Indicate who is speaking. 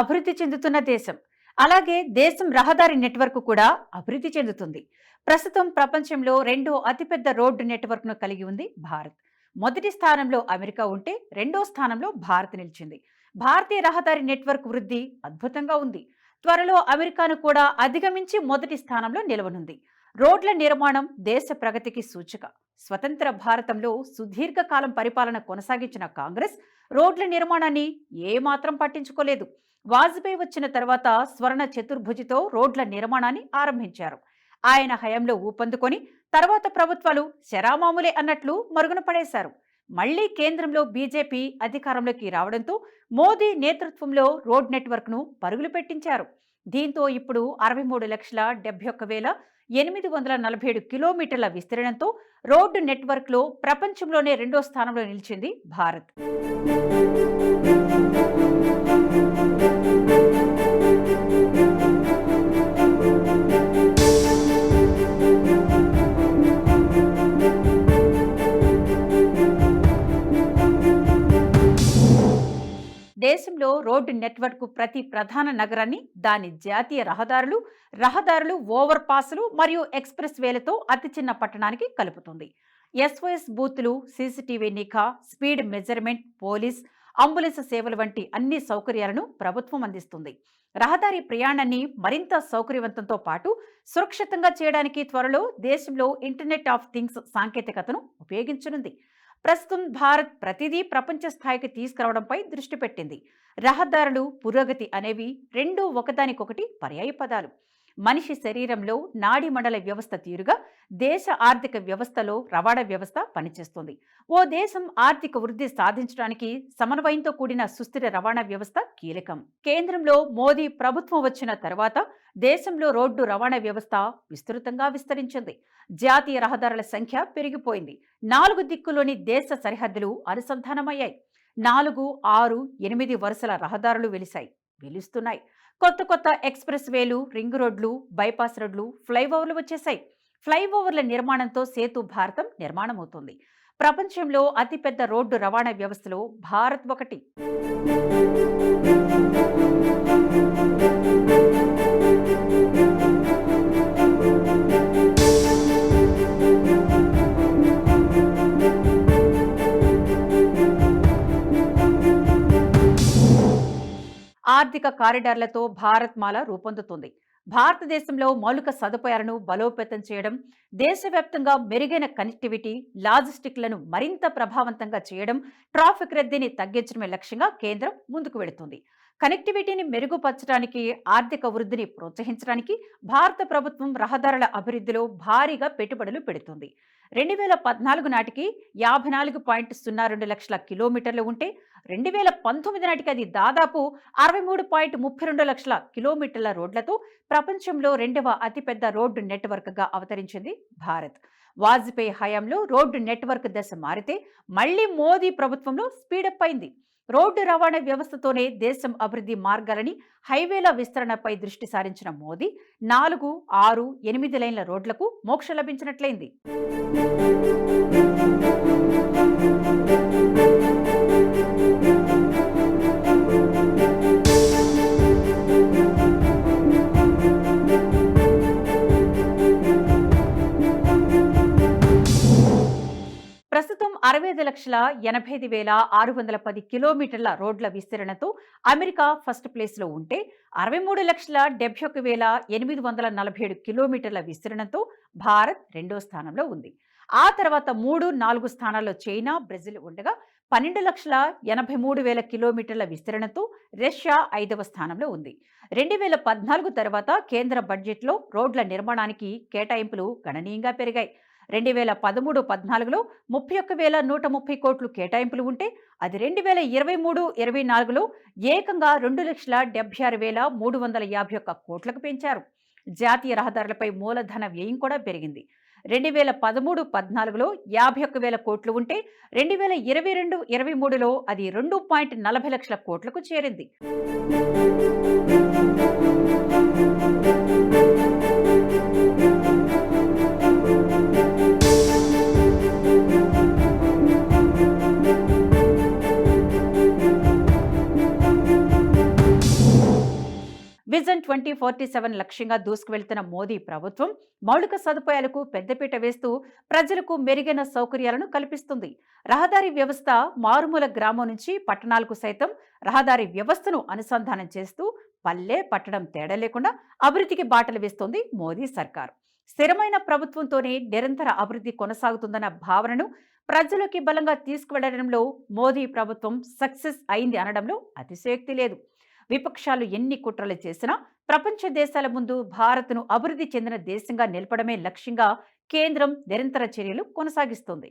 Speaker 1: అభివృద్ధి చెందుతున్న దేశం. అలాగే దేశం రహదారి నెట్వర్క్ కూడా అభివృద్ధి చెందుతుంది. ప్రస్తుతం ప్రపంచంలో రెండో అతిపెద్ద రోడ్డు నెట్వర్క్ను కలిగి ఉంది భారత్. మొదటి స్థానంలో అమెరికా ఉంటే రెండో స్థానంలో భారత్ నిలిచింది. భారతీయ రహదారి నెట్వర్క్ వృద్ధి అద్భుతంగా ఉంది. త్వరలో అమెరికాను కూడా అధిగమించి మొదటి స్థానంలో నిలవనుంది. రోడ్ల నిర్మాణం దేశ ప్రగతికి సూచిక. స్వతంత్ర భారతంలో సుదీర్ఘకాలం పరిపాలన కొనసాగించిన కాంగ్రెస్ రోడ్ల నిర్మాణాన్ని ఏమాత్రం పట్టించుకోలేదు. వాజ్పేయి వచ్చిన తర్వాత స్వర్ణ చతుర్భుజితో రోడ్ల నిర్మాణాన్ని ఆరంభించారు. ఆయన హయంలో ఊపందుకొని తర్వాత ప్రభుత్వాలు శరామాములే అన్నట్లు మరుగున పడేశారు. మళ్ళీ కేంద్రంలో బీజేపీ అధికారంలోకి రావడంతో మోదీ నేతృత్వంలో రోడ్ నెట్వర్క్ను పరుగులు పెట్టించారు. దీంతో ఇప్పుడు అరవై మూడు లక్షల డెబ్బై ఒక్క వేల ఎనిమిది వందల నలభై ఏడు కిలోమీటర్ల విస్తీర్ణంతో రోడ్డు నెట్వర్క్లో ప్రపంచంలోనే రెండో స్థానంలో నిలిచింది భారత్. రోడ్డు నెట్వర్క్ ప్రతి ప్రధాన నగరాన్ని దాని జాతీయ రహదారులు రహదారులు ఓవర్ పాసులు మరియు ఎక్స్ప్రెస్ వేలతో అతి చిన్న పట్టణానికి కలుపుతుంది. ఎస్ఓఎస్ బూత్లు సీసీటీవీ నిఘా స్పీడ్ మెజర్మెంట్ పోలీస్ అంబులెన్స్ సేవలు వంటి అన్ని సౌకర్యాలను ప్రభుత్వం అందిస్తుంది. రహదారి ప్రయాణాన్ని మరింత సౌకర్యవంతంతో పాటు సురక్షితంగా చేయడానికి త్వరలో దేశంలో ఇంటర్నెట్ ఆఫ్ థింగ్స్ సాంకేతికతను ఉపయోగించనుంది. ప్రస్తుతం భారత్ ప్రతిదీ ప్రపంచ స్థాయికి తీసుకురావడంపై దృష్టి పెట్టింది. రహదారులు పురోగతి అనేవి రెండు ఒకదానికొకటి పర్యాయ పదాలు మనిషి శరీరంలో నాడీమండల వ్యవస్థ తీరుగా దేశ ఆర్థిక వ్యవస్థలో రవాణా వ్యవస్థ పనిచేస్తుంది. ఓ దేశం ఆర్థిక వృద్ధి సాధించడానికి సమన్వయంతో కూడిన సుస్థిర రవాణా వ్యవస్థ కీలకం. కేంద్రంలో మోదీ ప్రభుత్వం వచ్చిన తర్వాత దేశంలో రోడ్డు రవాణా వ్యవస్థ విస్తృతంగా విస్తరించింది. జాతీయ రహదారుల సంఖ్య పెరిగిపోయింది. నాలుగు దిక్కులోని దేశ సరిహద్దులు అనుసంధానమయ్యాయి. నాలుగు ఆరు ఎనిమిది వరుసల రహదారులు వెలిశాయి. వెలుస్తున్నాయి. కొత్త కొత్త ఎక్స్ప్రెస్ వేలు రింగ్ రోడ్లు బైపాస్ రోడ్లు ఫ్లైఓవర్లు వచ్చేసాయి. ఫ్లైఓవర్ల నిర్మాణంతో సేతు భారతం నిర్మాణమవుతుంది. ప్రపంచంలో అతిపెద్ద రోడ్డు రవాణా వ్యవస్థలో భారత్ ఒకటి. ఆర్థిక కారిడార్లతో భారత్మాల రూపొందుతుంది. భారతదేశంలో మౌలిక సదుపాయాలను బలోపేతం చేయడం దేశవ్యాప్తంగా మెరుగైన కనెక్టివిటీ లాజిస్టిక్లను మరింత ప్రభావవంతంగా చేయడం ట్రాఫిక్ రద్దీని తగ్గించడమే లక్ష్యంగా కేంద్రం ముందుకు వెళుతుంది. కనెక్టివిటీని మెరుగుపరచడానికి ఆర్థిక వృద్ధిని ప్రోత్సహించడానికి భారత ప్రభుత్వం రహదారుల అభివృద్ధిలో భారీగా పెట్టుబడులు పెడుతుంది. రెండు వేల పద్నాలుగు నాటికి యాభై నాలుగు పాయింట్ సున్నా రెండు లక్షల కిలోమీటర్లు ఉంటే రెండు వేల పంతొమ్మిది నాటికి అది దాదాపు అరవై మూడు పాయింట్ ముప్పై రెండు లక్షల కిలోమీటర్ల రోడ్లతో ప్రపంచంలో రెండవ అతిపెద్ద రోడ్డు నెట్వర్క్గా అవతరించింది భారత్. వాజ్పేయి హయాంలో రోడ్డు నెట్వర్క్ దశ మారితే మళ్ళీ మోదీ ప్రభుత్వంలో స్పీడప్ అయింది. రోడ్డు రవాణా వ్యవస్థతోనే దేశం అభివృద్ధి మార్గాలని హైవేల విస్తరణపై దృష్టి సారించిన మోదీ నాలుగు ఆరు ఎనిమిది లైన్ల రోడ్లకు మోక్ష లభించినట్లయింది. ప్రస్తుతం అరవై ఐదు లక్షల ఎనభై ఐదు వేల ఆరు వందల పది కిలోమీటర్ల రోడ్ల విస్తరణతో అమెరికా ఫస్ట్ ప్లేస్లో ఉంటే అరవై మూడు లక్షల డెబ్బై ఒక వేల ఎనిమిది వందల నలభై ఏడు కిలోమీటర్ల విస్తరణతో భారత్ రెండో స్థానంలో ఉంది. ఆ తర్వాత మూడు నాలుగు స్థానాల్లో చైనా బ్రెజిల్ ఉండగా పన్నెండు లక్షల ఎనభై మూడు వేల కిలోమీటర్ల విస్తరణతో రష్యా ఐదవ స్థానంలో ఉంది. రెండు వేల పద్నాలుగు తర్వాత కేంద్ర బడ్జెట్లో రోడ్ల నిర్మాణానికి కేటాయింపులు గణనీయంగా పెరిగాయి. రెండు వేల పదమూడు పద్నాలుగులో ముప్పై ఒక్క వేల నూట ముప్పై కోట్లు కేటాయింపులు ఉంటే అది రెండు వేల ఇరవై మూడు ఇరవై నాలుగులో ఏకంగా రెండు లక్షల డెబ్బై ఆరు వేల మూడు వందల యాభై ఒక్క కోట్లకు పెంచారు. జాతీయ రహదారులపై మూలధన వ్యయం కూడా పెరిగింది. రెండు వేల పదమూడు పద్నాలుగులో యాభై ఒక్క వేల కోట్లు ఉంటే రెండు వేల ఇరవై రెండు ఇరవై మూడులో అది రెండు పాయింట్ నలభై లక్షల కోట్లకు చేరింది. ట్వంటీ ఫార్టీ సెవెన్ లక్ష్యంగా దూసుకువెళ్తున్న మోదీ ప్రభుత్వం మౌలిక సదుపాయాలకు పెద్దపీట వేస్తూ ప్రజలకు మెరుగైన సౌకర్యాలను కల్పిస్తుంది. రహదారి వ్యవస్థ మారుమూల గ్రామం నుంచి పట్టణాలకు సైతం రహదారి వ్యవస్థను అనుసంధానం చేస్తూ పల్లె పట్టణం తేడా లేకుండా అభివృద్ధికి బాటలు వేస్తోంది మోదీ సర్కార్. స్థిరమైన ప్రభుత్వంతోనే నిరంతర అభివృద్ధి కొనసాగుతుందన్న భావనను ప్రజలకి బలంగా తీసుకువెళ్ళడంలో మోదీ ప్రభుత్వం సక్సెస్ అయింది అనడంలో అతిశయోక్తి లేదు. విపక్షాలు ఎన్ని కుట్రలు చేసినా ప్రపంచ దేశాల ముందు భారత్ను అభివృద్ధి చెందిన దేశంగా నిలపడమే లక్ష్యంగా కేంద్రం నిరంతర చర్యలు కొనసాగిస్తోంది.